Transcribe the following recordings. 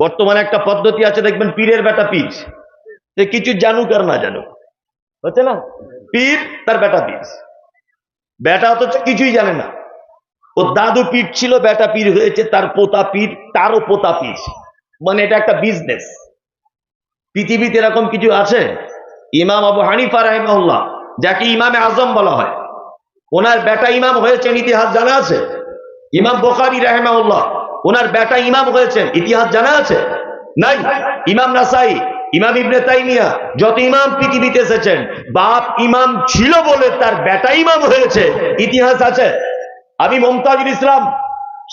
বর্তমানে একটা পদ্ধতি আছে, দেখবেন পীরের বেটা পীর। সে কিছু জানুক আর না জানুক। হচ্ছে না? পীর তার বেটা পীর। বেটা অথচ কিছুই জানে না। ও দাদু পীর ছিল, বেটা পীর হয়েছে, তার পোতা পীর, তারও পোতা পীর। মানে এটা একটা বিজনেস পৃথিবীতে এরকম কিছু আছে? ইমাম আবু হানিফা রাহিমাহুল্লাহ, যাকে ইমামে আজম বলা হয়। ওনার বেটা ইমাম হয়েছেন, ইতিহাস জানা আছে? ইমাম বোখারি রাহেমাউল্লাহ ওনার বেটা ইমাম হয়েছেন, ইতিহাস জানা আছে? নাই। ইমাম নাসাই, ইমাম ইবনে তাইমিয়া, যত ইমাম পৃথিবীতে এসেছেন, বাপ ইমাম ছিল বলে তার বেটা ইমাম হয়েছে, ইতিহাস আছে। আমি মমতাজুল ইসলাম,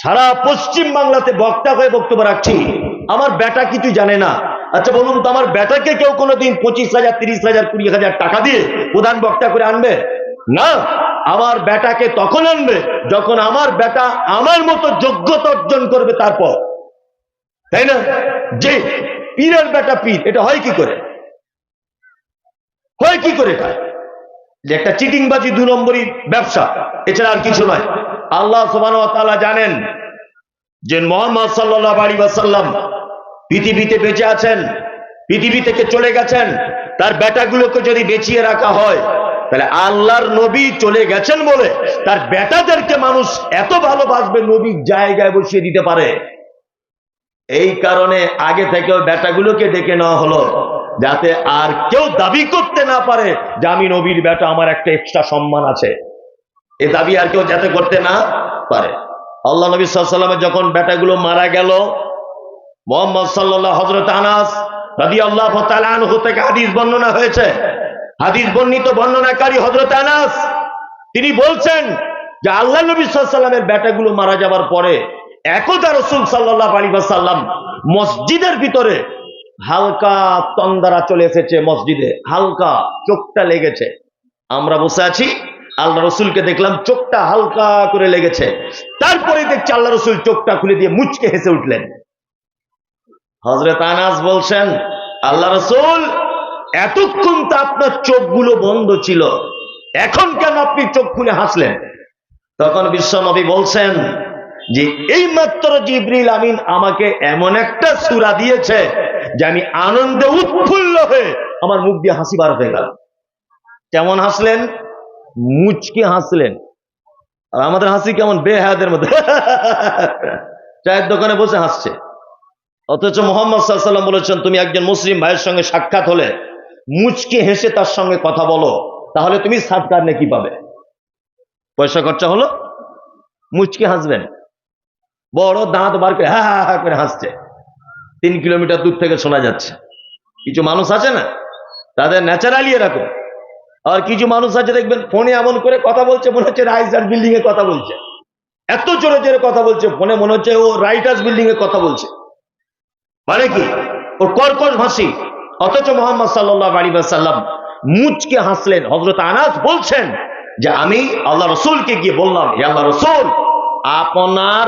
সারা পশ্চিম বাংলাতে বক্তা হয়ে বক্তব্য রাখছি। আমার বেটা কিছু জানে না? আচ্ছা বলুন তো, আমার বেটাকে কেউ কোনোদিন পঁচিশ হাজার, তিরিশ হাজার, কুড়ি হাজার টাকা দিয়ে প্রধান বক্তা করে আনবে? না। আমার বেটাকে তখন আনবে, যখন আমার বেটা আমার মতো যোগ্যতা অর্জন করবে তারপর। তাই না? যে পীরের বেটা পীর, এটা হয় কি করে? হয় কি করে এটা? যে একটা চিটিংবাজি দু নম্বরই ব্যবসা, এছাড়া আর কিছু নয়। আল্লাহ সুবান জানেন যে মোহাম্মদ সাল্লাহ আলী ওয়াসাল্লাম পৃথিবীতে বেঁচে আছেন, পৃথিবী থেকে চলে গেছেন, তার বেটাগুলোকে যদি বেঁচিয়ে রাখা হয় তাহলে আল্লাহর নবী চলে গেছেন বলে তার বেটাদেরকে মানুষ এত ভালোবাসবে নবীর জায়গায় বসিয়ে দিতে পারে। এই কারণে আগে থেকে ওই বেটাগুলোকে ডেকে নেওয়া হলো, যাতে আর কেউ দাবি করতে না পারে যে আমি নবীর বেটা, আমার একটা এক্সট্রা সম্মান আছে। এ দাবি আর কেউ যাতে করতে না পারে। আল্লাহ নবী সাল্লামের যখন বেটাগুলো মারা গেল, মোহাম্মদ সাল্লাহ হজরত আনাস রাদি আল্লাহ থেকে হাদিস বর্ণনা হয়েছে হাদিস বর্ণিত বর্ণনাকারী হজরত আনাস, তিনি বলছেন যে আল্লাহ নবী সাল্লামের বেটাগুলো মারা যাবার পরে একদা রসুল সাল্লাহ আলী সাল্লাম মসজিদের ভিতরে হালকা তন্দারা চলে এসেছে মসজিদে, হালকা চোখটা লেগেছে। আমরা বসে আছি, আল্লাহ রসুলকে দেখলাম চোখটা হালকা করে লেগেছে। তারপরে দেখছি আল্লাহ রসুল চোখটা খুলে দিয়ে মুচকে হেসে উঠলেন। হজরত আনাস বলছেন, আল্লাহ রসুল এতক্ষণ তো আপনার চোখগুলো বন্ধ ছিল। এখন কেন আপনি চোখ খুলে হাসলেন? তখন বিশ্বনবী বলছেন যে এই মাত্র জিব্রিল আমিন আমাকে এমন একটা সুরা দিয়েছে যে আমি আনন্দে উৎফুল্ল হয়ে আমার মুখ দিয়ে হাসি বার হয়ে গেল কেমন হাসলেন? মুচকে হাসলেন। আর আমাদের হাসি কেমন? বেহায়াদের মধ্যে। চায়ের দোকানে বসে হাসছে। অথচ মোহাম্মদ সাল্লাম বলেছেন, তুমি একজন মুসলিম ভাইয়ের সঙ্গে সাক্ষাৎ হলে মুচকে হেসে তার সঙ্গে কথা বলো, তাহলে তুমি সাদকার নাকি পাবে। পয়সা খরচা হলো, মুচকে হাসবেন। বড় দাঁত বার করে হ্যাঁ হ্যাঁ হ্যাঁ করে হাসছে। তিন কিলোমিটার দূর থেকে শোনা যাচ্ছে। কিছু মানুষ আছে না? তাদের ন্যাচারালি এরকম। আর কিছু মানুষ আছে দেখবেন, ফোনে এমন করে কথা বলছে, মনে হচ্ছে রাইজার বিল্ডিং এ কথা বলছে। এত জোরে জোরে কথা বলছে, ফোনে মনে হচ্ছে ও রাইটার্স বিল্ডিং এ কথা বলছে। মানে কি? ওর কর্কশ ভাসি অথচ মোহাম্মদ সাল্লাহ আলী সাল্লাম মুচকে হাসলেন। হজরত আনাস বলছেন যে, আমি আল্লাহ রসুলকে গিয়ে বললাম আল্লাহ রসুল, আপনার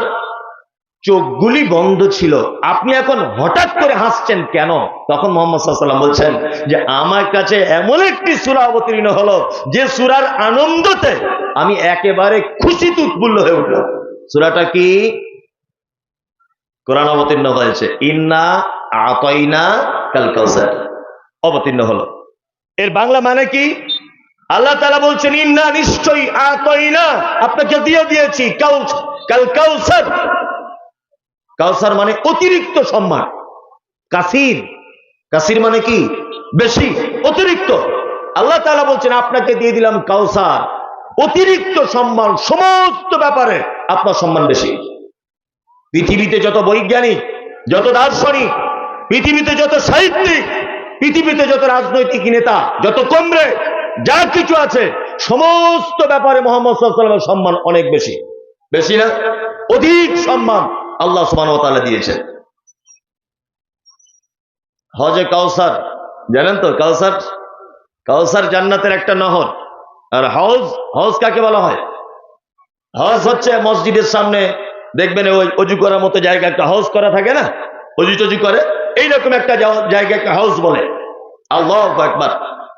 চোখগুলি বন্ধ ছিল। আপনি এখন হঠাৎ করে হাসছেন কেন? তখন মোহাম্মদ সাল্লাম বলছেন যে, আমার কাছে এমন একটি সুরা অবতীর্ণ হলো, যে সুরার আনন্দতে আমি একেবারে খুশিতে উৎফুল্ল হয়ে উঠলাম। সুরাটা কি? কোরআন অবতীর্ণ হয়েছে। ইন্না আতইনা কাল অবতীর্ণ হলো। এর বাংলা মানে কি? আল্লাহ তালা বলছেন, ইন্না নিশ্চয়ই আতইনা। আপনাকে দিয়ে দিয়েছি কাল কাউসার। কাউসার মানে অতিরিক্ত সম্মান। কাসির। কাসির মানে কি? বেশি, অতিরিক্ত। আল্লাহ তালা বলছেন, আপনাকে দিয়ে দিলাম কাউসার। অতিরিক্ত সম্মান, সমস্ত ব্যাপারে আপনার সম্মান বেশি। পৃথিবীতে যত বৈজ্ঞানিক, যত দার্শনিক পৃথিবীতে যত সাহিত্যিক পৃথিবীতে যত রাজনৈতিক নেতা যত কমরে যা কিছু আছে সমস্ত ব্যাপারে মোহাম্মদ সাল্লামের সম্মান অনেক বেশি। বেশি না? অধিক সম্মান আল্লাহ সুমান দিয়েছেন। হজে কাউসার জানেন তো কাউসার? কাউসার জান্নাতের একটা নহর। আর হাউস হাউস কাকে বলা হয়? হাউস হচ্ছে মসজিদের সামনে দেখবেন ওই অজু করার মতো জায়গা একটা হাউস করা থাকে না? অজু টজু করে। এইরকম একটা জায়গা একটা হাউস বলে। আল্লাহ একবার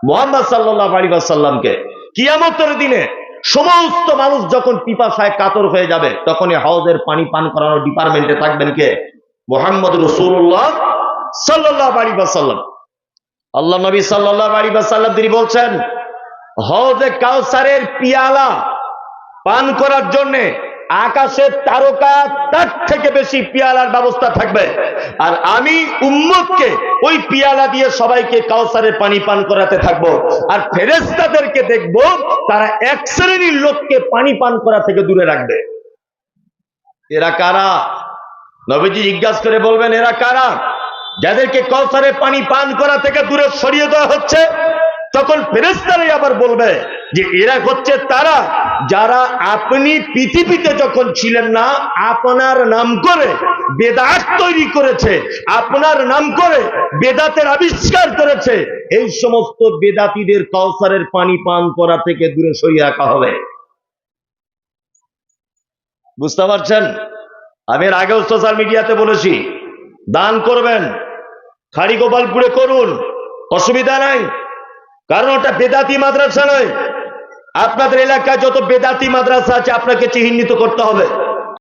মোহাম্মদ সাল্লাহ আলী সাল্লামকে কিয়ামতের দিনে সমস্ত মানুষ যখন পিপাসায় কাতর হয়ে যাবে তখন হাউজের পানি পান করানোর ডিপার্টমেন্টে থাকবেন কে? মোহাম্মদ রসুল্লাহ সাল্লাহ আলী বাসাল্লাম আল্লাহ নবী সাল্লাহ আলী বাসাল্লাম তিনি বলছেন হজে কাউসারের পিয়ালা পান করার জন্য আকাশের তারকা, তার থেকে বেশি পিয়ালার ব্যবস্থা থাকবে। আর আমি উম্মতকে ওই পিয়ালা দিয়ে সবাইকে কাউসারের পানি পান করাতে থাকব। আর ফেরেস্তাদেরকে দেখব, তারা এক শ্রেণির লোককে পানি পান করা থেকে দূরে রাখবে। এরা কারা? নবীজি জিজ্ঞাসা করে বলবেন, এরা কারা? যাদেরকে কৌসারে পানি পান করা থেকে দূরে সরিয়ে দেওয়া হচ্ছে তখন ফেরেস্তারাই আবার বলবে যে এরা হচ্ছে তারা যারা আপনি পৃথিবীতে যখন ছিলেন না, আপনার নাম করে বেদাত তৈরি করেছে, আপনার নাম করে বেদাতের আবিষ্কার করেছে। এই সমস্ত বেদাতিদের কৌসারের পানি পান করা থেকে দূরে সরিয়ে রাখা হবে। বুঝতে পারছেন? আমি এর আগেও সোশ্যাল মিডিয়াতে বলেছি, দান করবেন খাড়ি গোপালপুরে করুন, অসুবিধা নাই। কারণ ওটা বেদাতি মাদ্রাসা নয়। আপনাদের এলাকায় যত বেদাতি মাদ্রাসা আছে, আপনাকে চিহ্নিত করতে হবে।